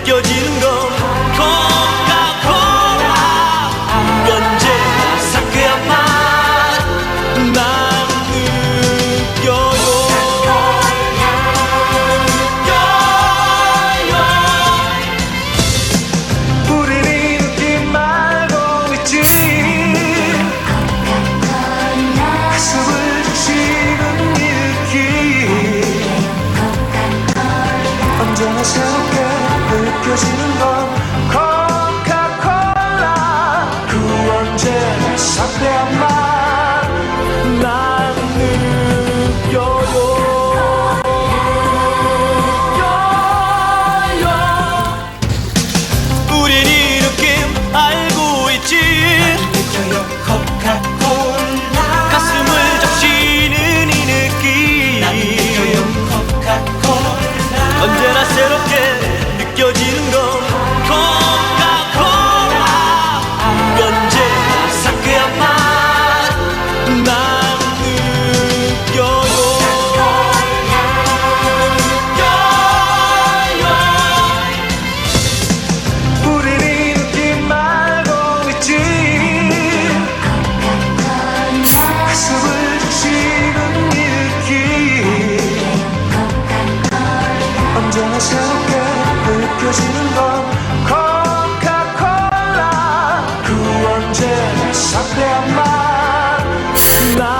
느껴지는 건 코카콜라. 언제나 상쾌한 맛 난 느껴요. 느껴요. 우리는 느낌 말고 있지. 가슴을 지금 느낌 언제나 느껴지는 건 코카콜라. 그 언제나 상대한 맛난 느껴요. 느껴요. 우린 이 느낌 알고 있지. 느껴요. 코카콜라. 가슴을 적시는 이 느낌. 난 느껴요. 코카콜라. 언제나 새롭게 느껴지는 새롭게 느껴지는 건 코카콜라 그 언제나 상대한 맛